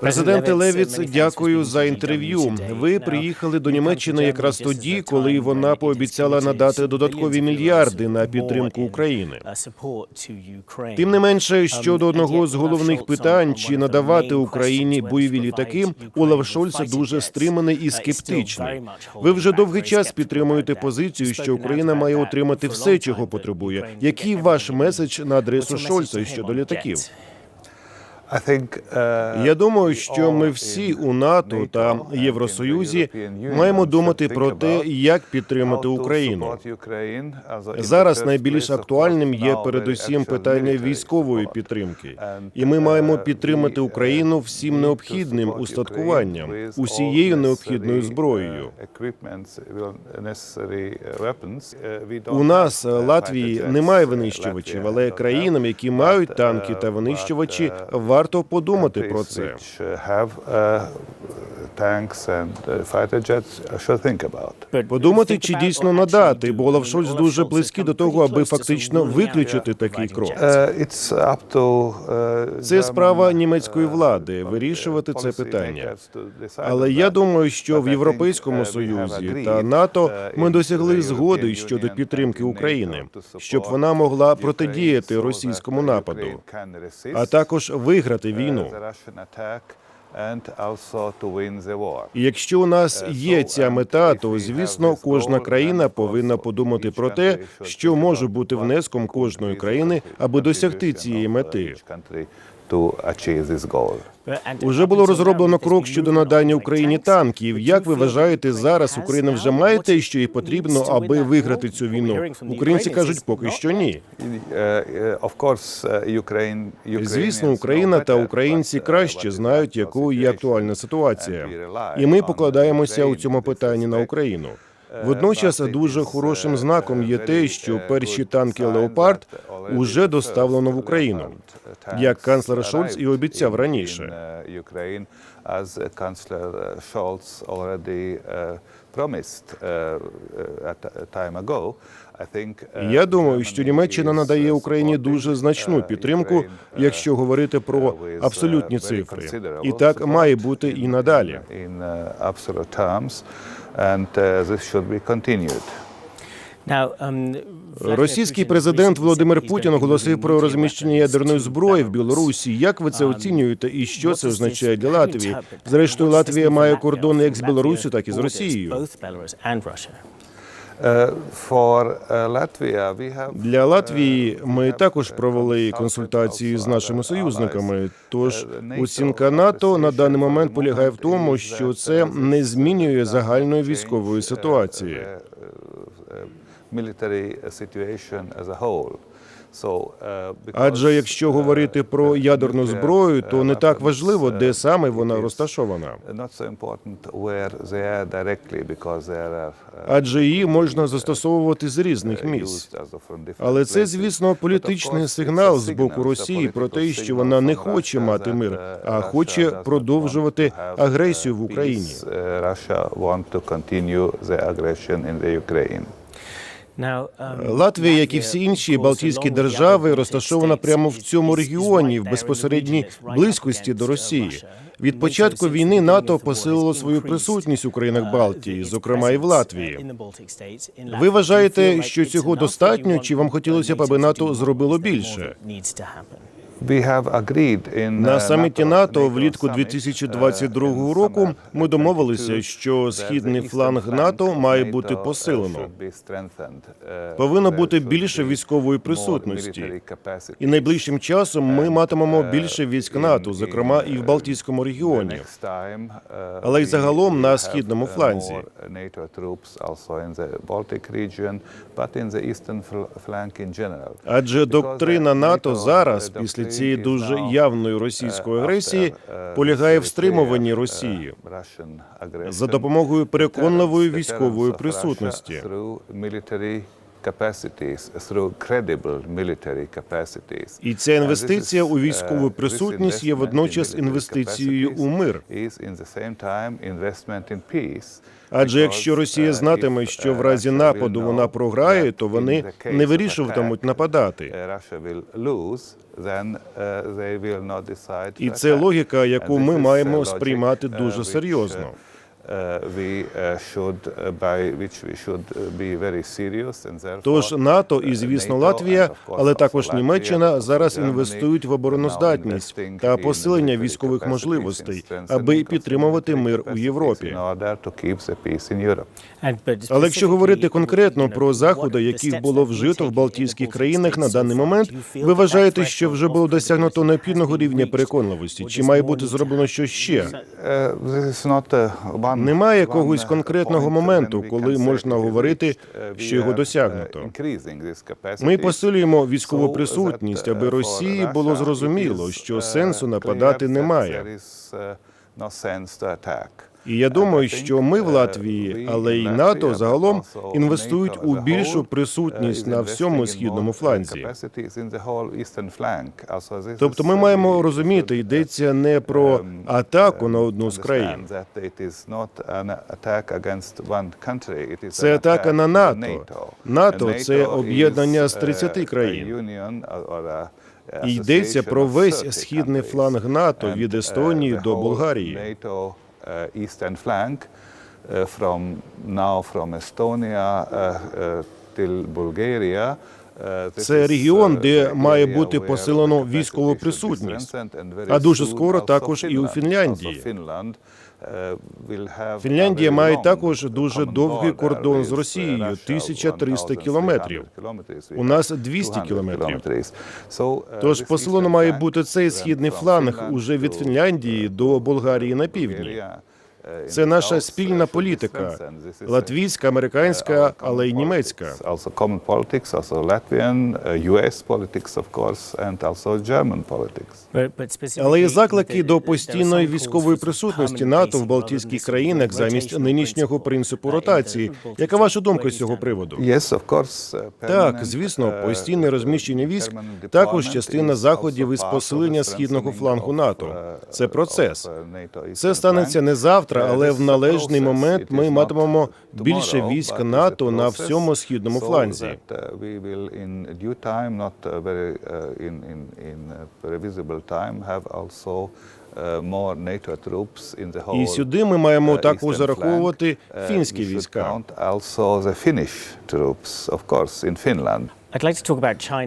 Президенте Левіц, дякую за інтерв'ю. Ви приїхали до Німеччини якраз тоді, коли вона пообіцяла надати додаткові мільярди на підтримку України. Тим не менше, щодо одного з головних питань, чи надавати Україні бойові літаки, Олаф Шольц дуже стриманий і скептичний. Ви вже довгий час підтримуєте позицію, що Україна має отримати все, чого потребує. Який ваш меседж на адресу Шольца щодо літаків? Я думаю, що ми всі у НАТО та Євросоюзі маємо думати про те, як підтримати Україну. Зараз найбільш актуальним є передусім питання військової підтримки, і ми маємо підтримати Україну всім необхідним устаткуванням, усією необхідною зброєю. У нас Латвії немає винищувачів, але країнам, які мають танки та винищувачі, варто подумати про це. Подумати, чи дійсно надати, бо Олаф Шольц дуже близький до того, аби фактично виключити такий крок. Це справа німецької влади вирішувати це питання. Але я думаю, що в Європейському Союзі та НАТО ми досягли згоди щодо підтримки України, щоб вона могла протидіяти російському нападу, а також виграти війну. І якщо у нас є ця мета, то звісно кожна країна повинна подумати про те, що може бути внеском кожної країни, аби досягти цієї мети. Уже було розроблено крок щодо надання Україні танків. Як ви вважаєте, зараз Україна вже має те, що їй потрібно, аби виграти цю війну? Українці кажуть, поки що ні. Звісно, Україна та українці краще знають, якою є актуальна ситуація. І ми покладаємося у цьому питанні на Україну. Водночас дуже хорошим знаком є те, що перші танки Леопард уже доставлено в Україну, як канцлер Шольц і обіцяв раніше. Я думаю, що Німеччина надає Україні дуже значну підтримку, якщо говорити про абсолютні цифри, і так має бути і надалі. Російський президент Володимир Путін оголосив про розміщення ядерної зброї в Білорусі. Як ви це оцінюєте, і що це означає для Латвії? Зрештою, Латвія має кордони як з Білорусі, так і з Росією. Для Латвії ми також провели консультації з нашими союзниками. Тож оцінка НАТО на даний момент полягає в тому, що це не змінює загальної військової ситуації. Адже якщо говорити про ядерну зброю, то не так важливо, де саме вона розташована. Адже її можна застосовувати з різних місць. Але це, звісно, політичний сигнал з боку Росії про те, що вона не хоче мати мир, а хоче продовжувати агресію в Україні. Латвія, як і всі інші Балтійські держави, розташована прямо в цьому регіоні, в безпосередній близькості до Росії. Від початку війни НАТО посилило свою присутність у країнах Балтії, зокрема і в Латвії. Ви вважаєте, що цього достатньо, чи вам хотілося б, аби НАТО зробило більше? На саміті НАТО влітку 2022 року ми домовилися, що східний фланг НАТО має бути посилено. Повинно бути більше військової присутності. І найближчим часом ми матимемо більше військ НАТО, зокрема і в Балтійському регіоні. Але й загалом на східному фланзі. Адже доктрина НАТО зараз, після цієї дуже явної російської агресії, полягає в стримуванні Росії за допомогою переконливої військової присутності. І ця інвестиція у військову присутність є водночас інвестицією у мир. Адже якщо Росія знатиме, що в разі нападу вона програє, то вони не вирішуватимуть нападати. І це логіка, яку ми маємо сприймати дуже серйозно. Тож НАТО і, звісно, Латвія, але також Німеччина зараз інвестують в обороноздатність та посилення військових можливостей, аби підтримувати мир у Європі. Але якщо говорити конкретно про заходи, яких було вжито в Балтійських країнах на даний момент, ви вважаєте, що вже було досягнуто необхідного рівня переконливості? Чи має бути зроблено щось ще? Немає якогось конкретного моменту, коли можна говорити, що його досягнуто. Ми посилюємо військову присутність, аби Росії було зрозуміло, що сенсу нападати немає. І я думаю, що ми в Латвії, але й НАТО загалом інвестують у більшу присутність на всьому східному фланзі. Тобто, ми маємо розуміти, йдеться не про атаку на одну з країн. Це атака на НАТО. НАТО це об'єднання з 30 країн. І йдеться про весь східний фланг НАТО від Естонії до Болгарії. Eastern flank uh, from now from Estonia uh, uh, till Bulgaria. This Це регіон, uh, де має бути посилено військову присутність. А дуже скоро також і у Фінляндії. have Фінляндія має також дуже довгий кордон з Росією Russia, 1300 1300 кілометрів. У нас have 200 200 кілометрів. uh, Тож посилено має бути цей східний фланг уже від Фінляндії до Болгарії на півдні. Це наша спільна політика латвійська, американська, але й німецька. Uh, German politics. Але є заклики до постійної військової присутності НАТО в Балтійських країнах замість нинішнього принципу ротації. Яка ваша думка з цього приводу? Uh, Так, звісно, uh, постійне розміщення військ також частина заходів із посилення східного флангу НАТО. Це процес. Це станеться не завтра, але в належний момент ми матимемо більше військ НАТО на всьому східному фланзі. that, uh, we will in due time, not uh, very uh, in in in uh, previsible time, have also uh, more NATO troops in the whole І сюди ми маємо uh, також eastern зараховувати flank. Uh, фінські we should війська.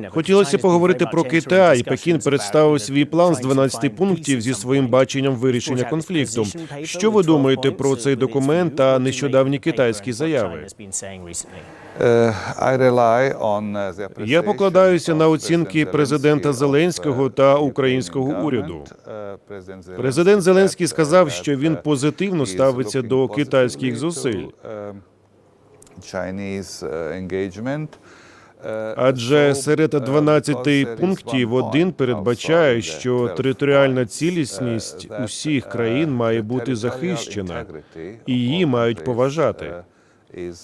Хотілося поговорити про Китай. Пекін представив свій план з 12 пунктів зі своїм баченням вирішення конфлікту. Що ви думаєте про цей документ та нещодавні китайські заяви? Uh, the Я покладаюся на оцінки президента Зеленського та українського уряду. President Президент Зеленський сказав, що він позитивно ставиться до китайських зусиль. Um, uh. Uh, Адже серед uh, because 12 there is пунктів один передбачає, що 12 територіальна цілісність uh, усіх uh, країн має бути захищена, і її мають поважати. uh,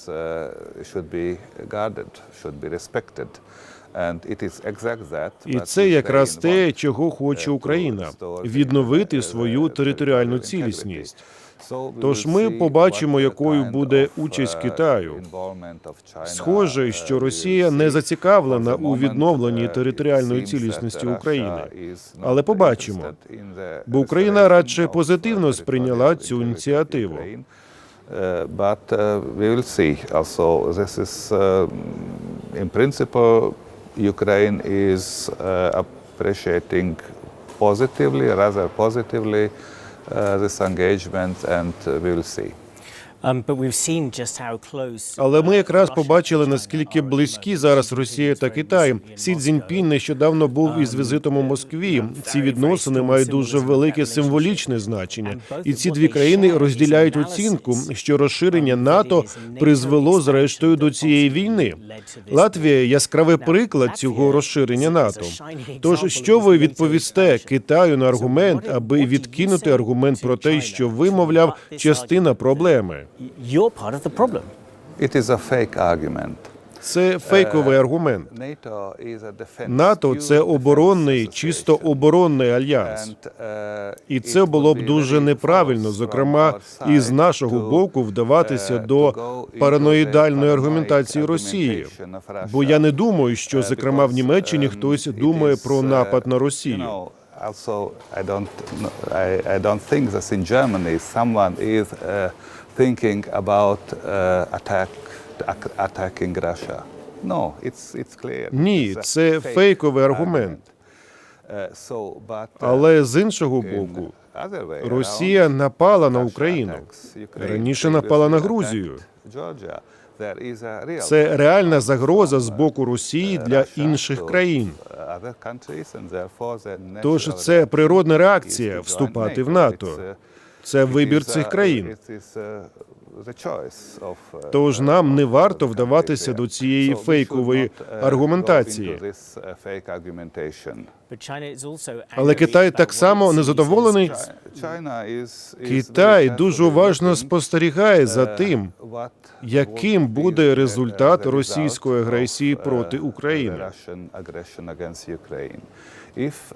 uh, І це якраз те, чого uh, хоче Україна відновити uh, свою територіальну цілісність. Тож ми побачимо, якою буде участь uh, Китаю. Схоже, uh, що Росія не зацікавлена у відновленні uh, територіальної цілісності України. Але побачимо. Бо Україна радше uh, позитивно сприйняла цю ініціативу. Uh, but uh, we will see. Also, this is uh, in principle, Ukraine is uh, appreciating positively, rather positively, uh, Uh, this engagement and uh, we'll see. Але ми якраз побачили, наскільки близькі зараз Росія та Китай. Сі Цзіньпінь нещодавно був із візитом у Москві. Ці відносини мають дуже велике символічне значення, і ці дві країни розділяють оцінку, що розширення НАТО призвело зрештою до цієї війни. Латвія яскравий приклад цього розширення НАТО. Тож, що ви відповісте Китаю на аргумент, аби відкинути аргумент про те, що ви, мовляв, частина проблеми? You're part of the problem. It is a fake argument. Це фейковий аргумент. NATO is a defense- НАТО це оборонний, defense чисто оборонний альянс. Uh, І це було б дуже неправильно, зокрема, із side нашого боку вдаватися uh, до параноїдальної аргументації Росії. Бо я не думаю, що, Uh, зокрема, в Німеччині um, хтось думає is, про uh, напад на Росію. Also, I don't, I, I don't think that in Germany someone is uh, thinking about uh, attack, ac- attacking Russia. No, it's, it's clear. Ні, це фейковий аргумент. Uh, uh, Але з іншого боку, Росія напала на Україну. Раніше напала на Грузію. Це реальна загроза з боку Росії для інших країн. uh, Тож це природна реакція вступати в. НАТО. Uh, Це вибір цих uh, країн. uh, uh, Тож uh, нам не варто вдаватися до цієї фейкової uh, аргументації. Uh. Але Китай так само незадоволений. Китай дуже уважно спостерігає за uh, тим, яким буде результат російської агресії uh, проти України.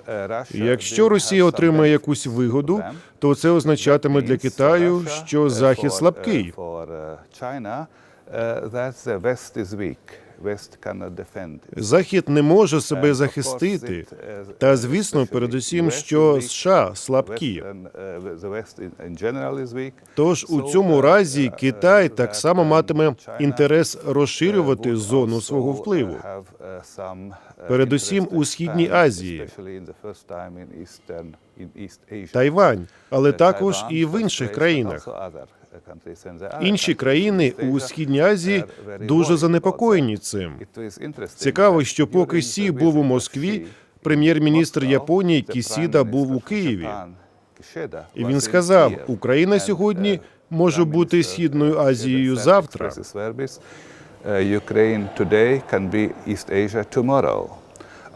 uh, Якщо Росія отримає якусь вигоду, то це означатиме для Китаю, що uh, захід uh, слабкий. Uh, uh. Захід не може себе захистити. uh, Та звісно, передусім, що США слабкі. Uh. Тож у цьому uh, разі uh, Китай так само um, матиме інтерес uh, розширювати зону свого uh, впливу. uh, uh, Передусім у Східній Азії. Тайвань, але Uh, також і в інших країнах. Uh, Інші країни у Східній Азії дуже занепокоєні цим. Цікаво, що поки Сі був у Москві, прем'єр-міністр Японії Кісіда був у Києві. І він сказав. Україна сьогодні uh, може бути Східною uh, Азією завтра. uh, Ukraine today can be East Asia tomorrow.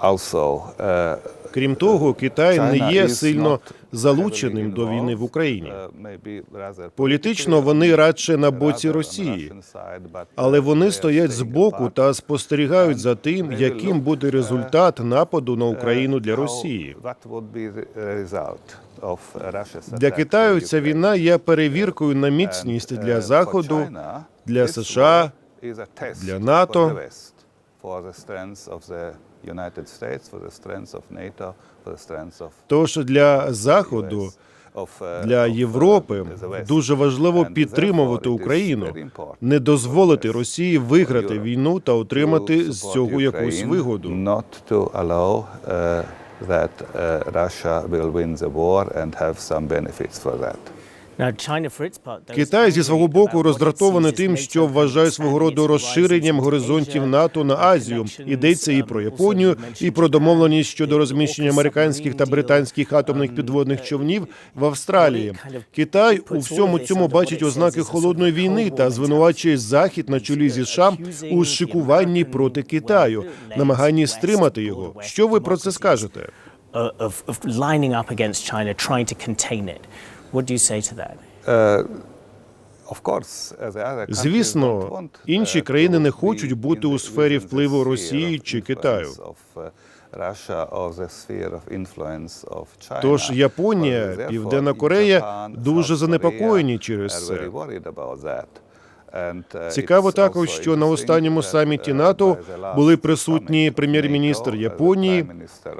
Uh, Крім того, Китай не є сильно залученим до війни в Україні. uh, Політично вони радше на боці Росії, Russian але uh, вони стоять staying збоку та спостерігають за тим, яким буде uh, результат нападу на Україну для Uh, Росії. Для Китаю ця війна є перевіркою на міцність uh, для Заходу, для США, для НАТО. Тож для Заходу, uh, для uh, Європи дуже важливо підтримувати Україну, не дозволити Росії виграти війну та отримати з цього якусь вигоду. Uh, that uh, Russia will win the war and have some benefits for that. Китай зі свого боку роздратований тим, що вважає свого роду розширенням горизонтів НАТО на Азію. Йдеться і про Японію, і про домовленість щодо розміщення американських та британських атомних підводних човнів в Австралії. Китай у всьому цьому бачить ознаки холодної війни та звинувачує Захід на чолі зі США у шикуванні проти Китаю, намаганні стримати його. Що ви про це скажете? of, of lining up against China, trying to contain it. What do you say to that? Uh, Of course, uh, the other countries don't Звісно, want, інші uh, країни to не be хочуть in бути the- у сфері впливу sphere Росії of чи influence Китаю. uh. Тож Японія, Південна Japan, Корея South дуже занепокоєні через це. Цікаво також, що на останньому саміті uh, НАТО були присутні прем'єр-міністр uh, Японії,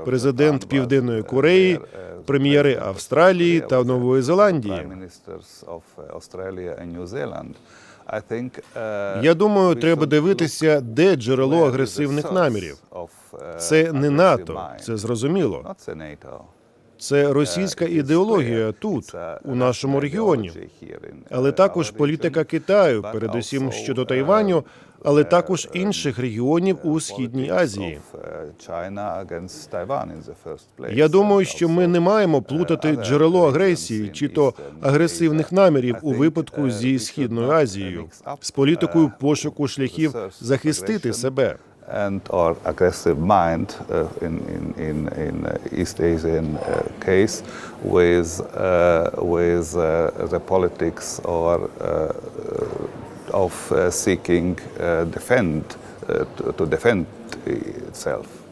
президент Південної uh, Кореї, uh, прем'єри Австралії та Нової Зеландії. Uh, uh, Я думаю, треба дивитися, де джерело агресивних намірів. uh, Це не НАТО, це зрозуміло. Це російська ідеологія тут, у нашому регіоні. Але також політика Китаю, передусім щодо Тайваню, але також інших регіонів у Східній Азії. Я думаю, що ми не маємо плутати джерело агресії чи то агресивних намірів у випадку зі Східною Азією з політикою пошуку шляхів захистити себе. And or aggressive mind uh, in, in, in, in uh, East Asian uh, case with, uh, with uh, the politics or uh, of seeking defend to, to defend itself.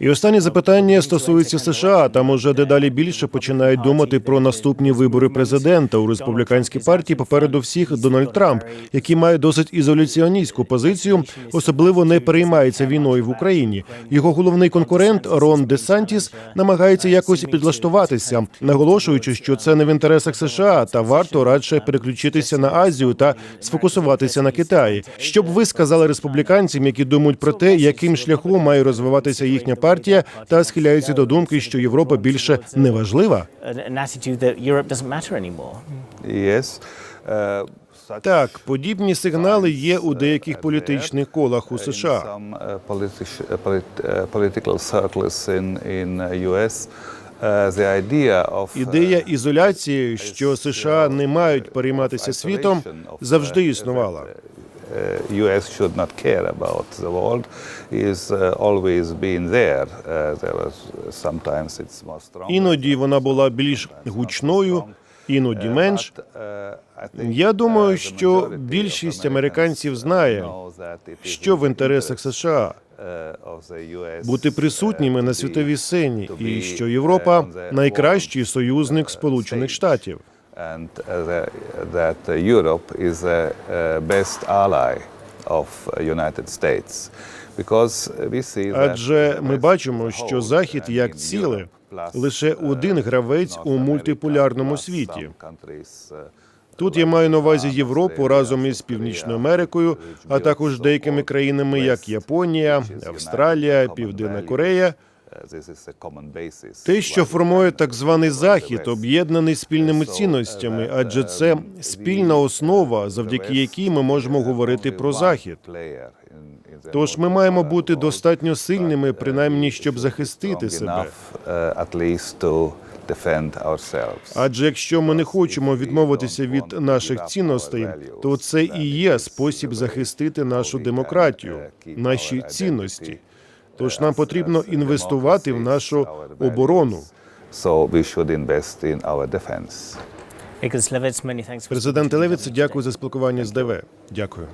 І останнє запитання стосується США. Там уже дедалі більше починають думати про наступні вибори президента у республіканській партії. Попереду всіх Дональд Трамп, який має досить ізоляціоністську позицію, особливо не переймається війною в Україні. Його головний конкурент Рон Де Сантіс намагається якось підлаштуватися, наголошуючи, що це не в інтересах США, та варто радше переключитися на Азію та сфокусуватися на Китаї. Що б ви сказали республіканцям, які думають про те, яким шляхом має розвиватися їхня партія, та схиляються до думки, що Європа більше не важлива? Yes. Uh, Так, подібні сигнали є у деяких політичних колах у США. uh, uh, uh, uh, uh, uh, Ідея ізоляції, що США не мають перейматися світом, завжди існувала. Uh, US should not care about the world is uh, always been there. Uh, there was sometimes it's more strong. Іноді вона була більш гучною, іноді менш. Я думаю, що більшість американців знає, що в інтересах США бути присутніми на світовій сцені, і що Європа найкращий союзник Сполучених Штатів. And uh, the, that uh, Europe is the uh, best ally of uh, United States. Because we see that Адже ми бачимо, що Захід як ціле лише один гравець у мультиполярному світі. Тут я маю на увазі Європу разом із Північною Америкою, а також деякими країнами, як Японія, Австралія, Південна Корея. Uh. Те, що формує так званий захід, об'єднаний спільними цінностями, адже це спільна основа, завдяки якій ми можемо говорити про захід. Тож ми маємо бути достатньо сильними, принаймні, щоб захистити себе. uh, Адже якщо ми не хочемо відмовитися від наших цінностей, то це і є спосіб захистити нашу демократію, наші цінності. Тож нам потрібно інвестувати в нашу оборону. Президенте we should invest in our defense. Nicholas Levitz, many thanks for Президент Левіц, дякую за спілкування з ДВ. Дякую.